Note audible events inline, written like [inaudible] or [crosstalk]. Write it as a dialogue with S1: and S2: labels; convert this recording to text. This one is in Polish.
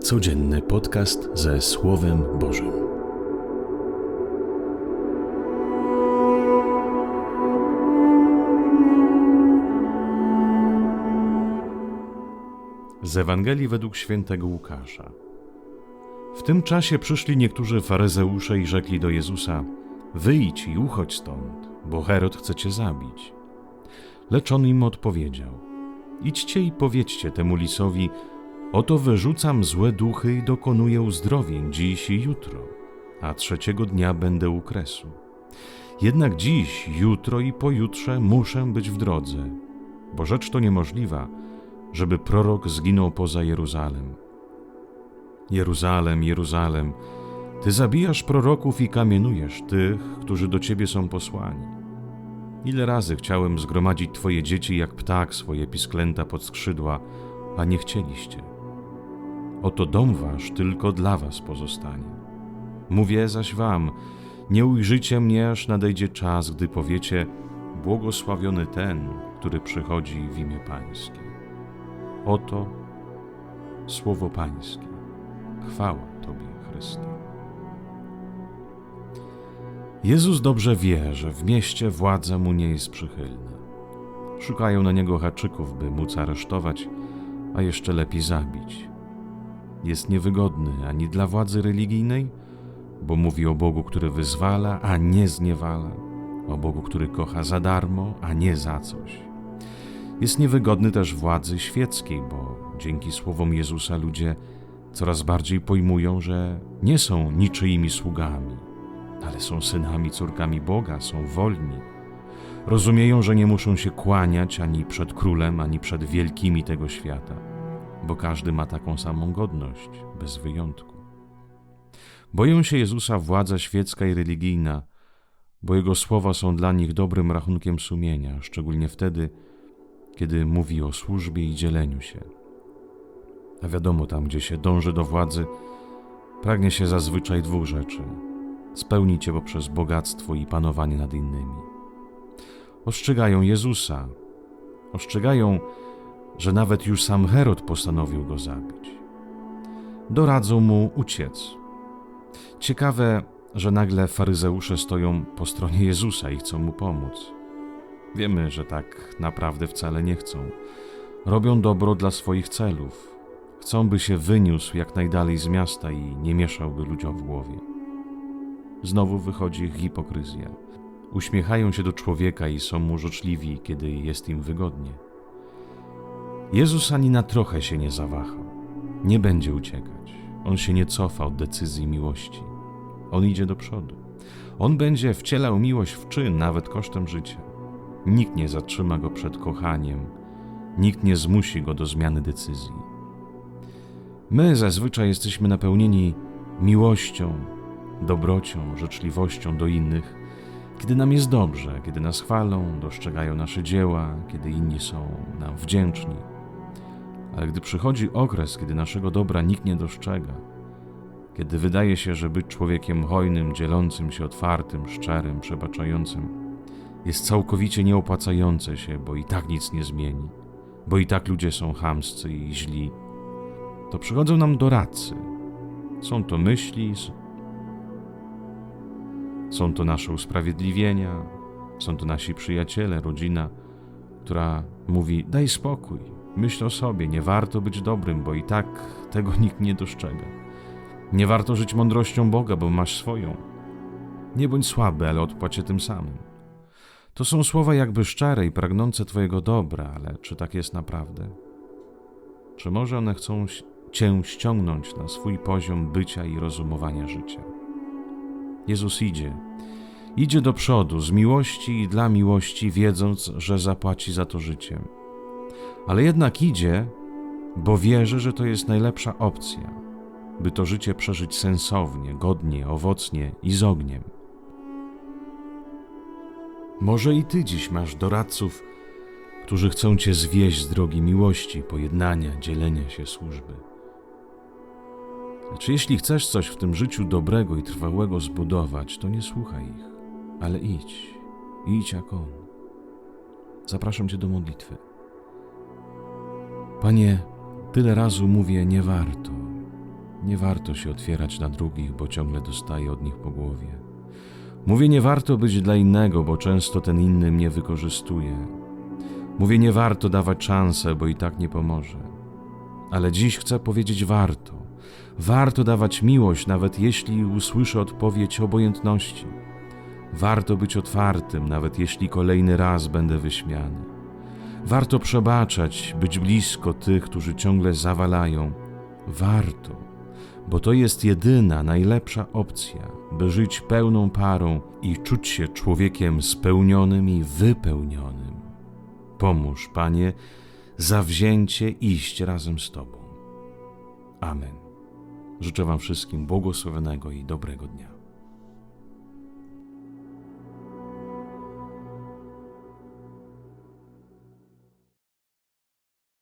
S1: Codzienny podcast ze Słowem Bożym. Z Ewangelii według świętego Łukasza. W tym czasie przyszli niektórzy faryzeusze i rzekli do Jezusa: Wyjdź i uchodź stąd, bo Herod chce cię zabić. Lecz on im odpowiedział: Idźcie i powiedzcie temu lisowi: Oto wyrzucam złe duchy i dokonuję uzdrowień dziś i jutro, a trzeciego dnia będę u kresu. Jednak dziś, jutro i pojutrze muszę być w drodze, bo rzecz to niemożliwa, żeby prorok zginął poza Jeruzalem. Jeruzalem, Jeruzalem, ty zabijasz proroków i kamienujesz tych, którzy do ciebie są posłani. Ile razy chciałem zgromadzić twoje dzieci jak ptak swoje pisklęta pod skrzydła, a nie chcieliście. Oto dom wasz tylko dla was pozostanie. Mówię zaś wam, nie ujrzycie mnie, aż nadejdzie czas, gdy powiecie, błogosławiony ten, który przychodzi w imię Pańskie. Oto słowo Pańskie. Chwała Tobie, Chryste. Jezus dobrze wie, że w mieście władza mu nie jest przychylna. Szukają na niego haczyków, by móc aresztować, a jeszcze lepiej zabić. Jest niewygodny ani dla władzy religijnej, bo mówi o Bogu, który wyzwala, a nie zniewala, o Bogu, który kocha za darmo, a nie za coś. Jest niewygodny też władzy świeckiej, bo dzięki słowom Jezusa ludzie coraz bardziej pojmują, że nie są niczyimi sługami, ale są synami, córkami Boga, są wolni. Rozumieją, że nie muszą się kłaniać ani przed królem, ani przed wielkimi tego świata, bo każdy ma taką samą godność, bez wyjątku. Boją się Jezusa władza świecka i religijna, bo Jego słowa są dla nich dobrym rachunkiem sumienia, szczególnie wtedy, kiedy mówi o służbie i dzieleniu się. A wiadomo, tam gdzie się dąży do władzy, pragnie się zazwyczaj dwóch rzeczy: spełnić je poprzez bogactwo i panowanie nad innymi. Ostrzegają Jezusa, ostrzegają, że nawet już sam Herod postanowił go zabić. Doradzą mu uciec. Ciekawe, że nagle faryzeusze stoją po stronie Jezusa i chcą mu pomóc. Wiemy, że tak naprawdę wcale nie chcą. Robią dobro dla swoich celów. Chcą, by się wyniósł jak najdalej z miasta i nie mieszałby ludziom w głowie. Znowu wychodzi ich hipokryzja. Uśmiechają się do człowieka i są mu życzliwi, kiedy jest im wygodnie. Jezus ani na trochę się nie zawahał. Nie będzie uciekać. On się nie cofa od decyzji miłości. On idzie do przodu. On będzie wcielał miłość w czyn, nawet kosztem życia. Nikt nie zatrzyma go przed kochaniem, nikt nie zmusi go do zmiany decyzji. My zazwyczaj jesteśmy napełnieni miłością, dobrocią, życzliwością do innych, kiedy nam jest dobrze, kiedy nas chwalą, dostrzegają nasze dzieła, kiedy inni są nam wdzięczni. Ale gdy przychodzi okres, kiedy naszego dobra nikt nie dostrzega, kiedy wydaje się, że być człowiekiem hojnym, dzielącym się otwartym, szczerym, przebaczającym, jest całkowicie nieopłacające się, bo i tak nic nie zmieni, bo i tak ludzie są chamscy i źli, to przychodzą nam doradcy. Są to myśli, są to nasze usprawiedliwienia, są to nasi przyjaciele, rodzina, która mówi: Daj spokój, myśl o sobie, nie warto być dobrym, bo i tak tego [laughs] nikt nie dostrzega. Nie warto żyć mądrością Boga, bo masz swoją. Nie bądź słaby, ale odpłacie tym samym. To są słowa jakby szczere i pragnące Twojego dobra, ale czy tak jest naprawdę? Czy może one chcą Cię ściągnąć na swój poziom bycia i rozumowania życia? Jezus idzie. Idzie do przodu z miłości i dla miłości, wiedząc, że zapłaci za to życiem. Ale jednak idzie, bo wierzy, że to jest najlepsza opcja, by to życie przeżyć sensownie, godnie, owocnie i z ogniem. Może i ty dziś masz doradców, którzy chcą cię zwieść z drogi miłości, pojednania, dzielenia się służby. Lecz jeśli chcesz coś w tym życiu dobrego i trwałego zbudować, to nie słuchaj ich, ale idź, idź jak on. Zapraszam cię do modlitwy. Panie, tyle razu mówię, nie warto, Nie warto się otwierać na drugich, bo ciągle dostaję od nich po głowie. Mówię, nie warto być dla innego, bo często ten inny mnie wykorzystuje. Mówię, nie warto dawać szansę, bo i tak nie pomoże. Ale dziś chcę powiedzieć warto. Warto dawać miłość, nawet jeśli usłyszę odpowiedź obojętności. Warto być otwartym, nawet jeśli kolejny raz będę wyśmiany. Warto przebaczać, być blisko tych, którzy ciągle zawalają. Warto, bo to jest jedyna, najlepsza opcja, by żyć pełną parą i czuć się człowiekiem spełnionym i wypełnionym. Pomóż, Panie, zawzięcie iść razem z Tobą. Amen. Życzę Wam wszystkim błogosławionego i dobrego dnia.